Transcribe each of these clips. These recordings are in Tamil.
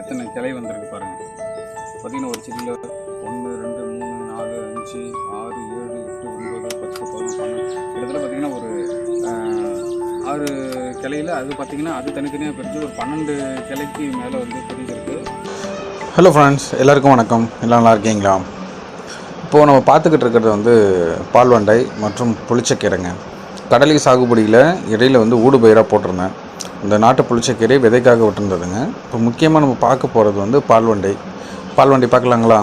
எத்தனை கிளை வந்திருக்கு பாருங்கள் பார்த்தீங்கன்னா ஒரு செடியில் ஒன்று ரெண்டு மூணு நாலு அஞ்சு ஆறு ஏழு எட்டு ஒன்பது பத்து பதினொன்று பன்னெண்டு. கிட்டத்தட்ட பார்த்தீங்கன்னா ஒரு ஆறு கிளையில் அது பார்த்தீங்கன்னா அது தனித்தனியாக பிரித்து ஒரு பன்னெண்டு கிளைக்கு மேலே வந்து பிரிஞ்சிருக்கு. ஹலோ ஃப்ரெண்ட்ஸ் எல்லாருக்கும் வணக்கம். எல்லாம் நல்லா இருக்கீங்களா? இப்போது நம்ம பார்த்துக்கிட்டு இருக்கிறது வந்து பால்வண்டை மற்றும் புளிச்சக்கீரைங்க. கடலை சாகுபடியில் இடையில் வந்து ஊடுபயிராக போட்டிருந்தேன். இந்த நாட்டு புளிச்சக்கீரை விதைக்காக விட்டுருந்ததுங்க. இப்போ முக்கியமாக நம்ம பார்க்க போகிறது வந்து பால்வண்டை. பால்வண்டை பார்க்கலாங்களா?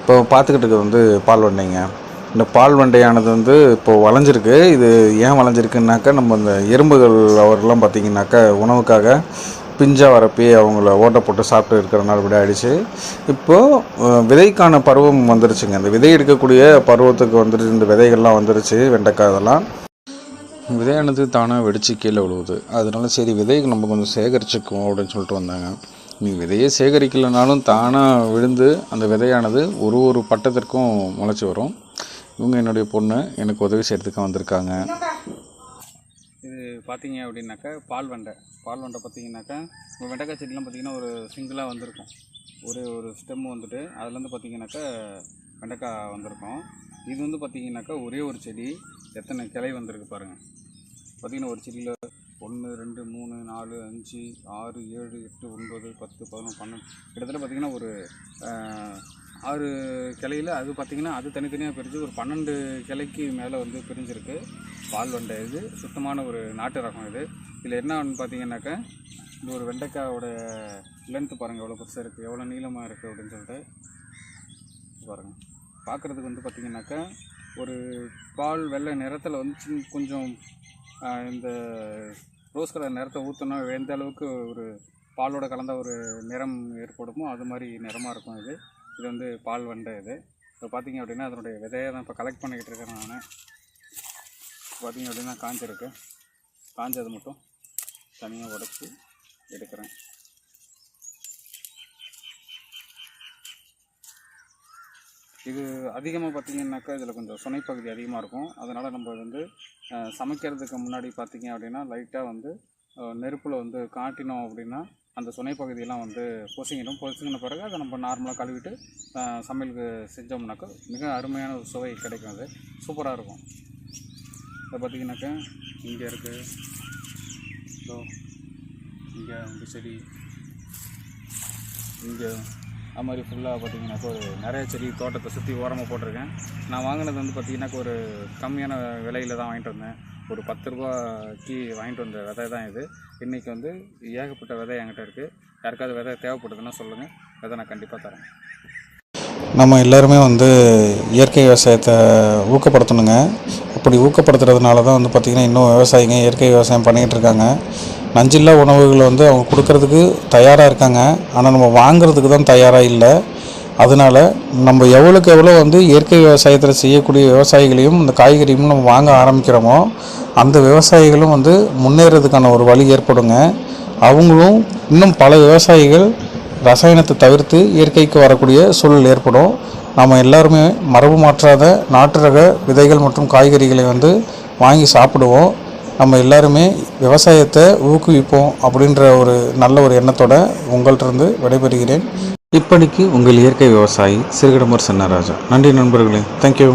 இப்போ பார்த்துக்கிட்டு இருக்கிறது வந்து பால்வண்டைங்க. இந்த பால்வண்டையானது வந்து இப்போது வளைஞ்சிருக்கு. இது ஏன் வளைஞ்சிருக்குன்னாக்கா நம்ம இந்த எறும்புகள் அவரெல்லாம் பார்த்தீங்கன்னாக்கா உணவுக்காக பிஞ்சாக வரப்பி அவங்கள ஓட்டை போட்டு சாப்பிட்டு இருக்கிறனால விட ஆயிடுச்சு. இப்போது விதைக்கான பருவம் வந்துருச்சுங்க. இந்த விதை எடுக்கக்கூடிய பருவத்துக்கு வந்துட்டு இந்த விதைகள்லாம் வந்துருச்சு வெண்டைக்காய் இதெல்லாம் விதையானது தானாக வெடித்து கீழே விழுவுது. அதனால சரி விதையை நம்ம கொஞ்சம் சேகரிச்சுக்குவோம் அப்படின்னு சொல்லிட்டு வந்தாங்க. நீ விதையை சேகரிக்கலைனாலும் தானாக விழுந்து அந்த விதையானது ஒரு ஒரு பட்டத்திற்கும் முளைச்சி வரும். இவங்க என்னுடைய பொண்ணு எனக்கு உதவி செய்கிறதுக்கு வந்திருக்காங்க. இது பார்த்தீங்க அப்படின்னாக்கா பால் வெண்டை. பால் வெண்டை பார்த்தீங்கன்னாக்கா உங்கள் வெண்டைக்காய் செடிலாம் பார்த்தீங்கன்னா ஒரு சிங்கிளாக வந்திருக்கும். ஒரே ஒரு ஸ்டெம் வந்துட்டு அதுலேருந்து பார்த்தீங்கன்னாக்கா வெண்டைக்காய் வந்திருக்கும். இது வந்து பார்த்தீங்கன்னாக்கா ஒரே ஒரு செடி. எத்தனை கிளை வந்திருக்கு பாருங்கள் பார்த்தீங்கன்னா ஒரு செடியில் ஒன்று ரெண்டு மூணு நாலு அஞ்சு ஆறு ஏழு எட்டு ஒன்பது பத்து பதினொன்று பன்னெண்டு. கிட்டத்தட்ட பார்த்தீங்கன்னா ஒரு ஆறு கிளையில் அது பார்த்தீங்கன்னா அது தனித்தனியாக பிரித்து ஒரு பன்னெண்டு கிளைக்கு மேலே வந்து பிரிஞ்சிருக்கு. பால் வண்டை இது. சுத்தமான ஒரு நாட்டு ரகம் இது. இதில் என்ன பார்த்தீங்கன்னாக்கா இந்த ஒரு வெண்டைக்காயோட லென்த்து பாருங்கள் எவ்வளோ பெருசாக இருக்குது எவ்வளோ நீளமாக இருக்குது அப்படின்னு சொல்லிட்டு. பாருங்கள் பார்க்குறதுக்கு வந்து பார்த்தீங்கன்னாக்கா ஒரு பால் வெள்ளை நிறத்தில் வந்து கொஞ்சம் இந்த ரோஸ் கலர் நிறத்தை ஊற்றினா எந்த அளவுக்கு ஒரு பாலோட கலந்த ஒரு நிறம் ஏற்படுமோ அது மாதிரி நிறமாக இருக்கும் இது. இது வந்து பால் வண்டை இது. இப்போ பார்த்தீங்க அப்படின்னா அதனுடைய விதையை தான் இப்போ கலெக்ட் பண்ணிக்கிட்டு இருக்கேன் நான். பார்த்திங்க அப்படின்னா காஞ்சிருக்கு காஞ்சது மட்டும் தனியாக உடச்சி எடுக்கிறேன். இது அதிகமாக பார்த்தீங்கன்னாக்கா இதில் கொஞ்சம் சுனைப்பகுதி அதிகமாக இருக்கும். அதனால் நம்ம வந்து சமைக்கிறதுக்கு முன்னாடி பார்த்தீங்க அப்படின்னா லைட்டாக வந்து நெருப்பில் வந்து காட்டினோம் அப்படின்னா அந்த சுனைப்பகுதியெல்லாம் வந்து பொசுங்கிடும். பொசுங்கின பிறகு அதை நம்ம நார்மலாக கழுவிட்டு சமையலுக்கு செஞ்சோம்னாக்கா மிக அருமையான ஒரு சுவை கிடைக்கும் அது. சூப்பராக இருக்கும். இப்போ பார்த்தீங்கன்னாக்கா இங்கே இருக்குது ஸோ இங்கே இந்த செடி. இங்கே அது மாதிரி ஃபுல்லாக பார்த்தீங்கன்னாக்கா ஒரு நிறைய செடி தோட்டத்தை சுற்றி ஓரமாக போட்டிருக்கேன். நான் வாங்கினது வந்து பார்த்தீங்கன்னாக்கா ஒரு கம்மியான விலையில் தான் வாங்கிட்டு வந்தேன். ஒரு பத்து ரூபாய்க்கு வாங்கிட்டு வந்த விதை தான் இது. இன்றைக்கி வந்து ஏகப்பட்ட விதை என்கிட்ட இருக்குது யாருக்காவது விதை தேவைப்படுதுன்னா சொல்லுங்கள் விதை நான் கண்டிப்பாக தரேன். நம்ம எல்லாருமே வந்து இயற்கை விவசாயத்தை ஊக்கப்படுத்தணுங்க. அப்படி ஊக்கப்படுத்துறதுனால தான் வந்து பார்த்திங்கன்னா இன்னும் விவசாயிங்க இயற்கை விவசாயம் பண்ணிக்கிட்டு இருக்காங்க. நஞ்சில்லா உணவுகளை வந்து அவங்க கொடுக்கறதுக்கு தயாராக இருக்காங்க. ஆனால் நம்ம வாங்குறதுக்கு தான் தயாராக இல்லை. அதனால் நம்ம எவ்வளோக்கு எவ்வளோ வந்து இயற்கை விவசாயத்தில் செய்யக்கூடிய விவசாயிகளையும் இந்த காய்கறியும் நம்ம வாங்க ஆரம்பிக்கிறோமோ அந்த விவசாயிகளும் வந்து முன்னேறதுக்கான ஒரு வழி ஏற்படுங்க. அவங்களும் இன்னும் பல விவசாயிகள் ரசாயனத்தை தவிர்த்து இயற்கைக்கு வரக்கூடிய சூழல் ஏற்படும். நம்ம எல்லாருமே மரபு மாற்றாத நாட்டு ரக விதைகள் மற்றும் காய்கறிகளை வந்து வாங்கி சாப்பிடுவோம். நம்ம எல்லாருமே விவசாயத்தை ஊக்குவிப்போம் அப்படின்ற ஒரு நல்ல ஒரு எண்ணத்தோட உங்கள்கிட்ட இருந்து விடைபெறுகிறேன். இப்படிக்கு உங்கள் இயற்கை விவசாயி சிறுகிடமர் சென்னராஜா. நன்றி நண்பர்களே. தேங்க்யூ